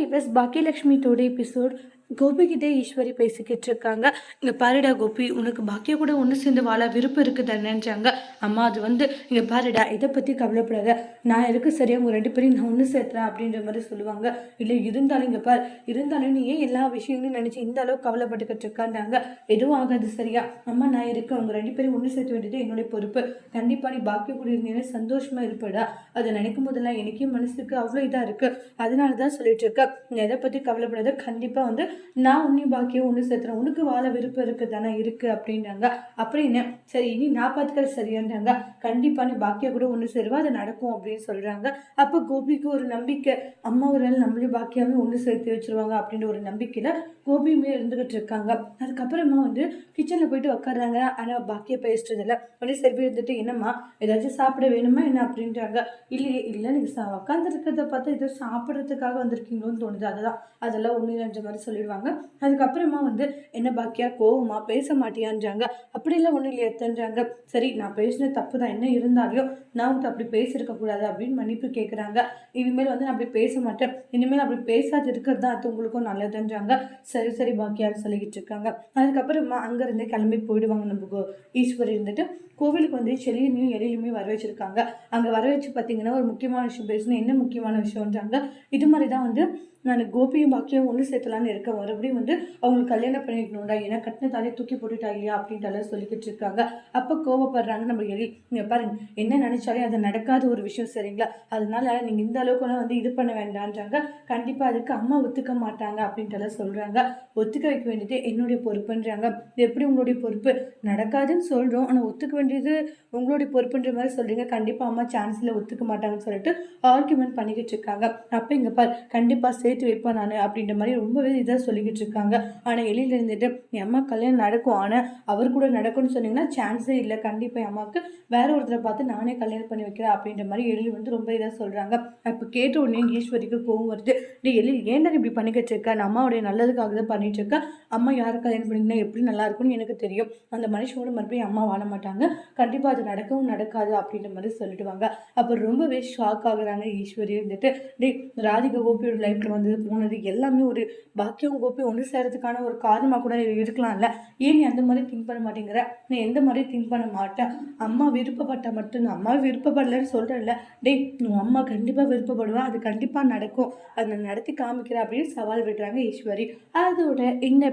give us Bhagya Lakshmi Today episode கோபிகிட்டே Eswari பேசிக்கிட்டு இருக்காங்க இங்கே பாருடா கோபி உனக்கு பாக்கிய கூட ஒன்று சேர்ந்து வாழ விருப்பம் இருக்குதுன்னுச்சாங்க அம்மா அது வந்து இங்கே பாருடா இதை பற்றி கவலைப்படாத. நான் இருக்கு சரியா உங்கள் ரெண்டு பேரையும் நான் ஒன்று சேர்த்துறேன் அப்படின்ற மாதிரி சொல்லுவாங்க. இல்லை இருந்தாலும் இங்கே பார் இருந்தாலும் நீ ஏன் எல்லா விஷயங்களையும் நினச்சி இந்த அளவுக்கு கவலைப்பட்டுக்கிட்டு இருக்காண்டாங்க எதுவும் ஆகாது சரியா? அம்மா நான் இருக்கேன் உங்கள் ரெண்டு பேரும் ஒன்று சேர்த்து வேண்டியது என்னுடைய பொறுப்பு? கண்டிப்பாக நீ பாக்கிய கூட இருந்தீங்கன்னா சந்தோஷமாக இருப்படா. அதை நினைக்கும் போதெல்லாம் எனக்கே மனசுக்கு அவ்வளோ இதாக இருக்குது அதனால தான் சொல்லிட்டு இருக்கேன் நீ எதை பற்றி கவலைப்படாத. கண்டிப்பாக வந்து நான் உன்னையும் பாக்கியம் ஒன்று சேர்த்துறேன் உனக்கு வாழ விருப்பம் இருக்கு தானே இருக்கு அப்படின்றாங்க. அப்படின்னு சரி இனி நான் பார்த்துக்கிற சரியான்றாங்க. கண்டிப்பாக நீ பாக்கியா கூட ஒன்று சேருவா அது நடக்கும் அப்படின்னு சொல்கிறாங்க அப்போ கோபிக்கு ஒரு நம்பிக்கை அம்மா ஒரு நாள் நம்மளையும் பாக்கியாவே ஒன்று சேர்த்து வச்சிருவாங்க அப்படின்ற ஒரு நம்பிக்கையில் கோபியுமே இருந்துகிட்டு இருக்காங்க. அதுக்கப்புறமா வந்து கிச்சனில் போயிட்டு உட்காடுறாங்க ஆனால் பாக்கிய பேசுறது இல்லை உடனே செல்வி இருந்துட்டு என்னம்மா ஏதாச்சும் சாப்பிட வேணுமா என்ன? அப்படின்றாங்க. இல்லையே இல்லை நீங்கள் சா உட்காந்துருக்கிறத பார்த்தா ஏதோ சாப்பிட்றதுக்காக வந்திருக்கீங்களோன்னு தோணுது. அதெல்லாம் அதெல்லாம் ஒன்று ரெண்டு மாதிரி சொல்லிடுவாங்க. அதுக்கப்புறமா வந்து என்ன பாக்கியா? கோவமா? பேச மாட்டியான்றாங்க. அப்படிலாம் ஒன்றும் இல்லையா எத்தன்றாங்க சரி நான் பேசின தப்பு தான். என்ன இருந்தாலும் நான் வந்து அப்படி பேசியிருக்க கூடாது அப்படின்னு மன்னிப்பு கேட்குறாங்க இனிமேல் வந்து நான் அப்படி பேச மாட்டேன். இனிமேல் அப்படி பேசாது இருக்கிறது தான் அது உங்களுக்கும் நல்லதுன்றாங்க. சரி சரி பாக்கியான்னு சொல்லிக்கிட்டு இருக்காங்க. அதுக்கப்புறமா அங்கேருந்து கிளம்பி போயிடுவாங்க நம்ம ஈஸ்வரி இருந்துட்டு. கோவிலுக்கு வந்து செலியனையும் எழிலுமே வர வச்சுருக்காங்க அங்கே வர வச்சு பார்த்தீங்கன்னா ஒரு முக்கியமான விஷயம் பேசணும் என்ன முக்கியமான விஷயம்ன்றாங்க இது மாதிரி தான் வந்து நான் கோபியும் பாக்கியும் ஒன்று சேர்த்தலான்னு இருக்கேன். மறுபடியும் வந்து அவங்களுக்கு கல்யாணம் பண்ணிக்கணும்டா ஏன்னா கட்டினத்தாலே தூக்கி போட்டுட்டா இல்லையா அப்படின்ட்டு சொல்லிக்கிட்டு இருக்காங்க. அப்போ கோவப்படுறாங்க நம்ம எலி. நீங்கள் பாருங்க என்ன நினைச்சாலே அது நடக்காத ஒரு விஷயம் சரிங்களா? அதனால நீங்கள் இந்த அளவுக்குலாம் வந்து இது பண்ண வேண்டான்றாங்க. கண்டிப்பாக அதுக்கு அம்மா ஒத்துக்க மாட்டாங்க அப்படின்ட்டு சொல்கிறாங்க ஒத்துக்க வைக்க வேண்டியது என்னுடைய பொறுப்புன்றாங்க. இது எப்படி உங்களுடைய பொறுப்பு? நடக்காதுன்னு சொல்கிறோம் ஆனால் ஒத்துக்க வேண்டியது உங்களுடைய பொறுப்புன்ற மாதிரி சொல்கிறீங்க கண்டிப்பாக அம்மா சான்ஸில் ஒத்துக்க மாட்டாங்கன்னு சொல்லிட்டு ஆர்குமெண்ட் பண்ணிக்கிட்டு இருக்காங்க. அப்போ இங்கே பார் கண்டிப்பாக சேர்த்து வைப்பேன் நான் அப்படின்ற மாதிரி ரொம்பவே இதாக சொல்லிக்கிட்டு இருக்காங்க. ஆனால் எளியில் இருந்துட்டு என் அம்மா கல்யாணம் நடக்கும் ஆனால் அவர் கூட நடக்கும்னு சொன்னீங்கன்னா சான்ஸே இல்லை. கண்டிப்பாக என் அம்மாவுக்கு வேற ஒருத்தரை பார்த்து நானே கல்யாணம் பண்ணி வைக்கிறேன். அப்படின்ற மாதிரி எழில் வந்து ரொம்ப இதாக சொல்கிறாங்க அப்போ கேட்ட உடனே ஈஸ்வரிக்கு கோவம் வருது. நீ எழில் ஏன்டா இப்படி பண்ணிக்கிட்டு இருக்க? நான் அம்மாவுடைய நல்லதுக்காக தான் பண்ணிகிட்டு இருக்கேன். அம்மா யாரை கல்யாணம் பண்ணிங்கன்னா எப்படி நல்லா இருக்கும்னு எனக்கு தெரியும். அந்த மனுஷனோட மறுபடியும் அம்மா வாழ மாட்டாங்க. கண்டிப்பாக அது நடக்கவும் நடக்காது அப்படின்ற மாதிரி சொல்லிடுவாங்க. அப்போ ரொம்பவே ஷாக் ஆகுறாங்க ஈஸ்வரி இருந்துட்டு. டேய் ராதிகா கோபியோட லைஃப்பில் வந்தது போனது எல்லாமே ஒரு பாக்கியம் கோபி ஒன்று சேரத்துக்கான ஒரு காரணமாக கூட இருக்கலாம்ல. ஏன் நீ அந்த மாதிரி திங்க் பண்ண மாட்டேங்கிற? நீ எந்த மாதிரி திங்க் பண்ண மாட்டேன் அம்மா விருப்பப்பட்ட மட்டும்தான் அம்மா விருப்பப்படலன்னு சொல்கிறேன்ல டேய் உன் அம்மா கண்டிப்பாக விருப்பப்படுவா. அது கண்டிப்பாக நடக்கும். அதை நடத்தி காமிக்கிறேன் அப்படின்னு சவால் விடுறாங்க ஈஸ்வரி. அதோட இன்ன